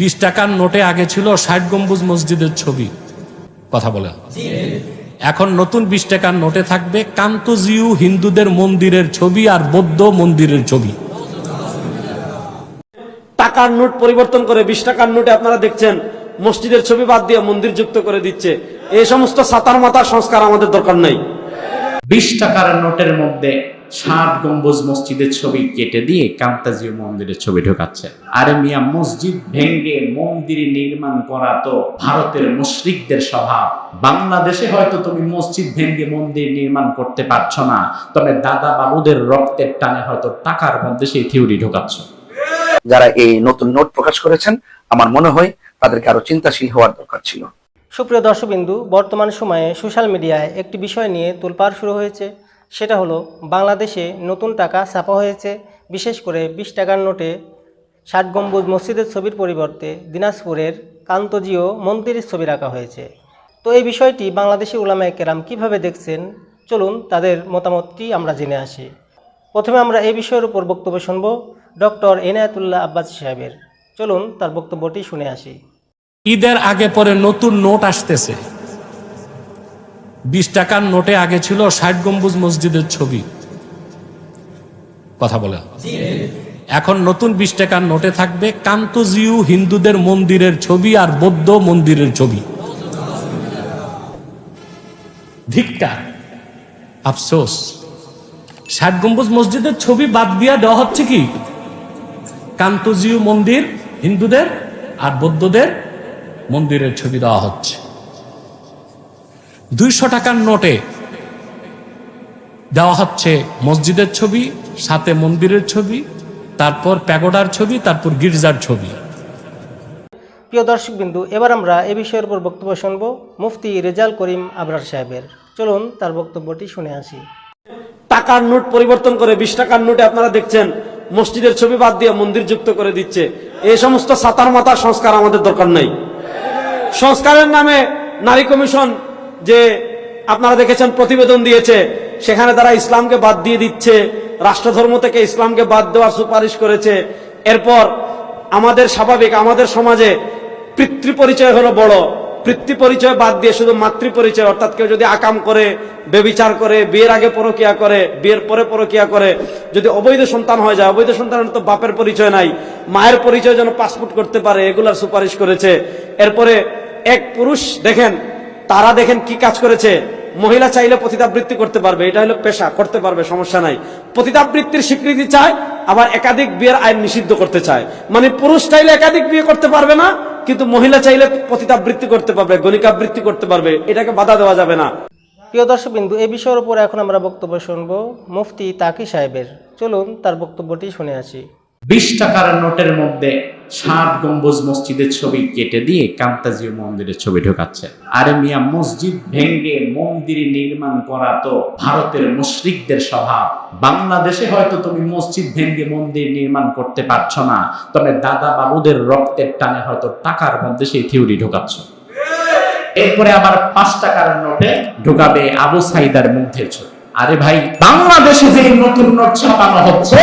বিশ টাকার নোটে আগে ছিল ষাট গম্বুজ মসজিদের ছবি। কথা বলে। এখন নতুন বিশ টাকার নোটে থাকবে কান্তজিউ হিন্দুদের মন্দিরের ছবি আর বৌদ্ধ মন্দিরের ছবি। টাকার নোট পরিবর্তন করে বিশ টাকার নোটে আপনারা দেখছেন মসজিদের ছবি বাদ দিয়ে মন্দির যুক্ত করে দিচ্ছে। এই সমস্ত সাতার মাতার সংস্কার আমাদের দরকার নাই। বিশ টাকার নোটের মধ্যে ষাট গম্বুজ মসজিদের ছবি কেটে দিয়ে কান্তাজিও মন্দিরের ছবি ঢোকাচ্ছে। আরে মিয়া মসজিদ ভেঙ্গে মন্দির নির্মাণ করা তো ভারতের মুশরিকদের স্বভাব। বাংলাদেশে হয়তো তুমি মসজিদ ভেঙ্গে মন্দির নির্মাণ করতে পারছ না তবে দাদা বাবুদের রক্তের টানে হয়তো টাকার মধ্যে সেই থিওরি ঢোকাচ্ছ। যারা এই নতুন নোট প্রকাশ করেছেন আমার মনে হয় তাদেরকে আরও চিন্তাশীল হওয়ার দরকার ছিল। সুপ্রিয় দর্শকবিন্দু বর্তমান সময়ে সোশ্যাল মিডিয়ায় একটি বিষয় নিয়ে তোলপাড় শুরু হয়েছে। সেটা হলো বাংলাদেশে নতুন টাকা ছাপা হয়েছে, বিশেষ করে বিশ টাকার নোটে ষাট গম্বুজ মসজিদের ছবির পরিবর্তে দিনাজপুরের কান্তজিও মন্দিরের ছবি রাখা হয়েছে। তো এই বিষয়টি বাংলাদেশি উলামায়ে কেরাম কীভাবে দেখছেন? চলুন তাদের মতামতটি আমরা জেনে আসি। প্রথমে আমরা এই বিষয়ের উপর বক্তব্য শুনব ডক্টর এনায়াতুল্লাহ আব্বাস সাহেবের। চলুন তার বক্তব্যটি শুনে আসি। ঈদের আগে পরে নতুন নোট আসতেছে। বিশ টাকার নোটে আগে ছিল ষাট গম্বুজ মসজিদের ছবি। কথা বলে। এখন নতুন বিশ টাকার নোটে থাকবে কান্তজিউ হিন্দুদের মন্দিরের ছবি আর বৌদ্ধ মন্দিরের ছবি। ধিক্কার। আফসোস। ষাট গম্বুজ মসজিদের ছবি বাদ দিয়া দেওয়া হচ্ছে কি? কান্তজিউ মন্দির হিন্দুদের আর বৌদ্ধদের মন্দিরের ছবি দেওয়া হচ্ছে। দুইশো টাকার নোটে দেওয়া হচ্ছে মসজিদের ছবি সাথে মন্দিরের ছবি তারপর প্যাগোডার ছবি তারপর গির্জার ছবি। প্রিয় দর্শক বিন্দু এবার আমরা এ বিষয়ের উপর বক্তব্য শুনব মুফতি রেজাল করিম আবরার সাহেবের। চলুন তার বক্তব্যটি শুনে আসি। টাকার নোট পরিবর্তন করে বিশ টাকার নোটে আপনারা দেখছেন মসজিদের ছবি বাদ দিয়ে মন্দির যুক্ত করে দিচ্ছে। এই সমস্ত সাতার মাতার সংস্কার আমাদের দরকার নাই। সংস্কারের নামে নারী কমিশন যে আপনারা দেখেছেন প্রতিবেদন দিয়েছে, সেখানে তারা ইসলামকে বাদ দিয়ে দিচ্ছে, রাষ্ট্রধর্ম থেকে ইসলামকে বাদ দেওয়ার সুপারিশ করেছে। এরপর আমাদের স্বাভাবিক, আমাদের সমাজে পিতৃ পরিচয় হলো বড়। পিতৃ পরিচয় বাদ দিয়ে শুধু মাতৃ পরিচয় অর্থাৎ কেউ যদি আকাম করে বেবিচার করে, বিয়ের আগে পরকিয়া করে, বিয়ের পরে পরকিয়া করে, যদি অবৈধ সন্তান হয়ে যায়, অবৈধ সন্তানের তো বাপের পরিচয় নাই, মায়ের পরিচয় যেন পাসপোর্ট করতে পারে, এগুলার সুপারিশ করেছে। এরপরে এক পুরুষ, দেখেন তারা দেখেন কি কাজ করেছে। মহিলা চাইলে পতিতাবৃত্তি করতে পারবে, এটা হলো পেশা, করতে পারবে, সমস্যা নাই। পতিতাবৃত্তির স্বীকৃতি চায়, আবার একাধিক বিয়ের আইন নিষিদ্ধ করতে চায়। মানে পুরুষ চাইলে একাধিক বিয়ে করতে পারবে না, কিন্তু মহিলা চাইলে পতিতাবৃত্তি করতে পারবে, গণিকাবৃত্তি করতে পারবে, এটাকে বাধা দেওয়া যাবে না। প্রিয় দর্শকবিন্দু এই বিষয়ের উপর এখন আমরা বক্তব্য শুনব মুফতি তাকি সাহেবের। চলুন তার বক্তব্যটি শুনে আসি। বিশ টাকার নোটের মধ্যে ষাট গম্বুজ মসজিদের ছবি কেটে দিয়ে কান্তাজিও মন্দিরের ছবি ঢোকাচ্ছে। আরে মিয়া, মসজিদ ভেঙ্গে মন্দির নির্মাণ করা তো ভারতের মুশরিকদের স্বভাব। বাংলাদেশে হয়তো তুমি মসজিদ ভেঙ্গে মন্দির নির্মাণ করতে পারছ না, তবে দাদা বাবুদের রক্তের টানে হয়তো টাকার মধ্যে সেই থিওরি ঢোকাচ্ছ। এরপরে আবার পাঁচ টাকার নোটে ঢোকাবে আবু সাইদার মুগ্ধের ছবি। আরে ভাই, বাংলাদেশে যে নতুন নোট ছাপানো হচ্ছে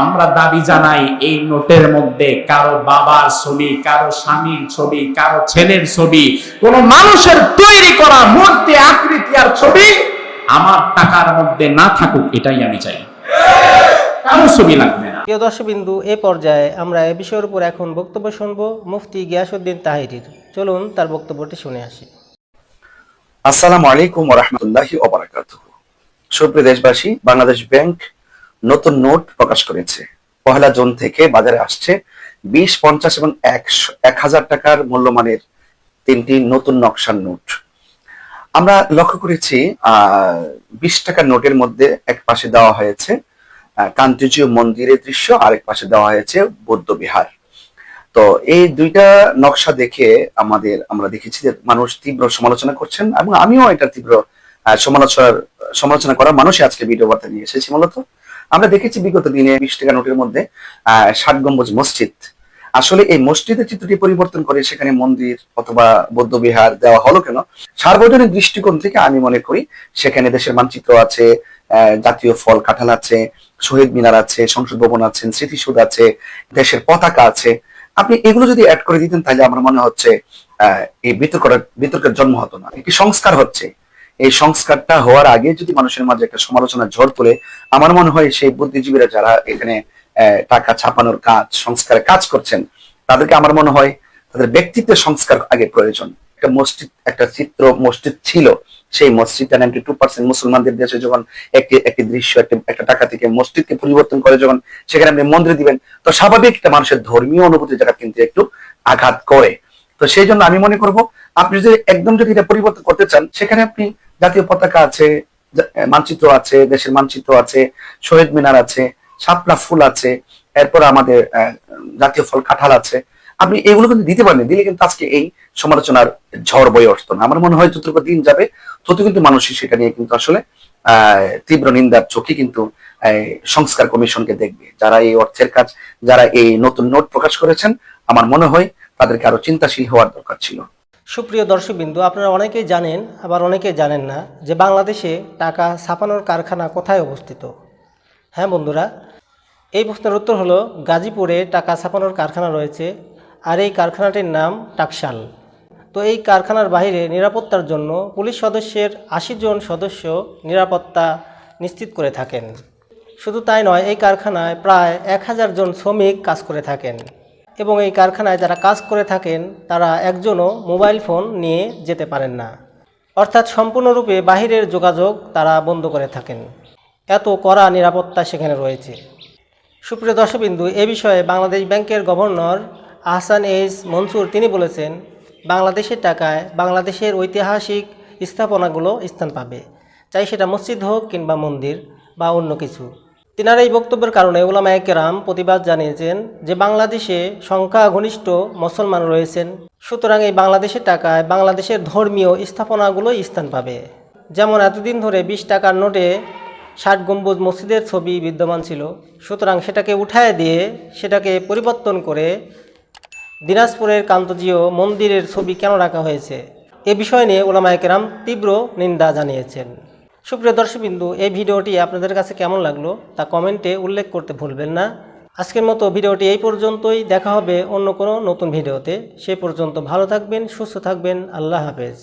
আমরা দাবি জানাই এই নোটের মধ্যে কারও বাবার ছবি কারও স্বামীর ছবি কারও ছেলের ছবি কোন মানুষের তৈরি করা মূর্তি আকৃতি আর ছবি আমার টাকার মধ্যে না থাকুক এটাই আমি চাই। কারও ছবি লাগবে না। প্রিয় দর্শকবিন্দু এ পর্যায়ে আমরা এ বিষয়ের উপর এখন বক্তব্য শুনব মুফতি গিয়াসুদ্দিন তাহিরির। চলুন তার বক্তব্যটি শুনে আসি। আসসালামু আলাইকুম রহমতুল্লাহি ওবরাকাতুহ সুপ্রিয় দেশবাসী বাংলাদেশ ব্যাংক নতুন নোট প্রকাশ করেছে। পহেলা জুন থেকে বাজারে আসছে। বিশ, পঞ্চাশ এবং এক হাজার টাকার মূল্যমানের তিনটি নতুন নকশার নোট। আমরা লক্ষ্য করেছি বিশ টাকার নোটের মধ্যে এক পাশে দেওয়া হয়েছে কান্তিজীয় মন্দিরের দৃশ্য, আরেক পাশে দেওয়া হয়েছে বৌদ্ধ বিহার। তো এই দুইটা নকশা দেখে আমাদের, আমরা দেখেছি যে মানুষ তীব্র সমালোচনা করছেন এবং আমিও এটা তীব্র সমালোচনার, সমালোচনা করার মানুষই আজকে ভিডিও বার্তা নিয়ে এসেছি মূলত। আমরা দেখেছি বিগত দিনে বিশ টাকা নোটের মধ্যে ষাট গম্বুজ মসজিদ। আসলে এই মসজিদের চিত্রটি পরিবর্তন করে সেখানে মন্দির অথবা বৌদ্ধ বিহার দেওয়া হলো কেন? সার্বজনীন দৃষ্টিকোণ থেকে আমি মনে করি সেখানে দেশের মানচিত্র আছে জাতীয় ফল কাঁঠাল আছে শহীদ মিনার আছে সংসদ ভবন আছেন স্মৃতিসৌধ আছে দেশের পতাকা আছে। আপনি এগুলো যদি অ্যাড করে দিতেন তাহলে আমার মনে হচ্ছে আহ, এই বিতর্কটা বিতর্কের জন্ম হতো না। একটি সংস্কার হচ্ছে। এই সংস্কারটা হওয়ার আগে যদি মানুষের মাঝে একটা সমালোচনার ঝড় তোলে, আমার মনে হয় সেই বুদ্ধিজীবীরা যারা এখানে টাকা ছাপানোর কাজ, সংস্কারের কাজ করছেন, তাদেরকে আমার মনে হয় তাদের ব্যক্তিত্বের সংস্কার আগে প্রয়োজন। একটা মসজিদ, একটা চিত্র, মসজিদ ছিল, সেই মসজিদটা নাইনটি টু পার্সেন্ট মুসলমানদের দেশে যখন একটি একটি দৃশ্য, একটি, একটা টাকা থেকে মসজিদকে পরিবর্তন করে যখন সেখানে আপনি মন্দির দিবেন, তো স্বাভাবিক একটা মানুষের ধর্মীয় অনুভূতি জায়গা কিন্তু একটু আঘাত করে। তো সেই জন্য আমি মনে করব, আপনি যদি একদম যদি এটা পরিবর্তন করতে চান, সেখানে আপনি জাতীয় পতাকা আছে মানচিত্র আছে, দেশের মানচিত্র আছে, শহীদ মিনার আছে শাপলা ফুল আছে, এরপর আমাদের জাতীয় ফল কাঁঠাল আছে। আপনি এগুলো কিন্তু দিতে পারেন দিলে কিন্তু আজকে এই সমালোচনার ঝড় বয়ে উঠতো না। আমার মনে হয় যত দিন যাবে তত কিন্তু মানুষই সেটা নিয়ে কিন্তু আসলে তীব্র নিন্দার চোখে কিন্তু সংস্কার কমিশনকে দেখবে। যারা এই অর্থের কাজ, যারা এই নতুন নোট প্রকাশ করেছেন, আমার মনে হয় তাদেরকে আরও চিন্তাশীল হওয়ার দরকার ছিল। সুপ্রিয় দর্শকবিন্দু, আপনারা অনেকেই জানেন, আবার অনেকেই জানেন না, যে বাংলাদেশে টাকা ছাপানোর কারখানা কোথায় অবস্থিত? হ্যাঁ বন্ধুরা, এই প্রশ্নের উত্তর হলো গাজীপুরে টাকা ছাপানোর কারখানা রয়েছে, আর এই কারখানাটির নাম টাকশাল। তো এই কারখানার বাইরে নিরাপত্তার জন্য পুলিশ সদস্যের আশি জন সদস্য নিরাপত্তা নিশ্চিত করে থাকেন। শুধু তাই নয়, এই কারখানায় প্রায় এক হাজার জন শ্রমিক কাজ করে থাকেন। এবং এই কারখানায় যারা কাজ করে থাকেন, তারা একজনও মোবাইল ফোন নিয়ে যেতে পারেন না। অর্থাৎ সম্পূর্ণরূপে বাহিরের যোগাযোগ তারা বন্ধ করে থাকেন। এত কড়া নিরাপত্তা সেখানে রয়েছে। সুপ্রিয় দর্শকবিন্দু, এ বিষয়ে বাংলাদেশ ব্যাংকের গভর্নর আহসান এইস মনসুর তিনি বলেছেন, বাংলাদেশের টাকায় বাংলাদেশের ঐতিহাসিক স্থাপনাগুলো স্থান পাবে। চাই সেটা মসজিদ হোক কিংবা মন্দির বা অন্য কিছু। তিনার এই বক্তব্যের কারণে উলামায়ে কেরাম প্রতিবাদ জানিয়েছেন যে বাংলাদেশে সংখ্যাগরিষ্ঠ মুসলমান রয়েছেন। সুতরাং এই বাংলাদেশের টাকায় বাংলাদেশের ধর্মীয় স্থাপনাগুলোই স্থান পাবে। যেমন এতদিন ধরে বিশ টাকার নোটে ষাট গম্বুজ মসজিদের ছবি বিদ্যমান ছিল। সুতরাং সেটাকে উঠায় দিয়ে সেটাকে পরিবর্তন করে দিনাজপুরের কান্তজীয় মন্দিরের ছবি কেন রাখা হয়েছে? এ বিষয় নিয়ে ওলামায়ে কেরাম তীব্র নিন্দা জানিয়েছেন। সুপ্রিয় দর্শকবিন্দু, এই ভিডিওটি আপনাদের কাছে কেমন লাগল তা কমেন্টে উল্লেখ করতে ভুলবেন না। আজকের মতো ভিডিওটি এই পর্যন্তই, দেখা হবে অন্য কোনো নতুন ভিডিওতে। সে পর্যন্ত ভালো থাকবেন, সুস্থ থাকবেন, আল্লাহ হাফেজ।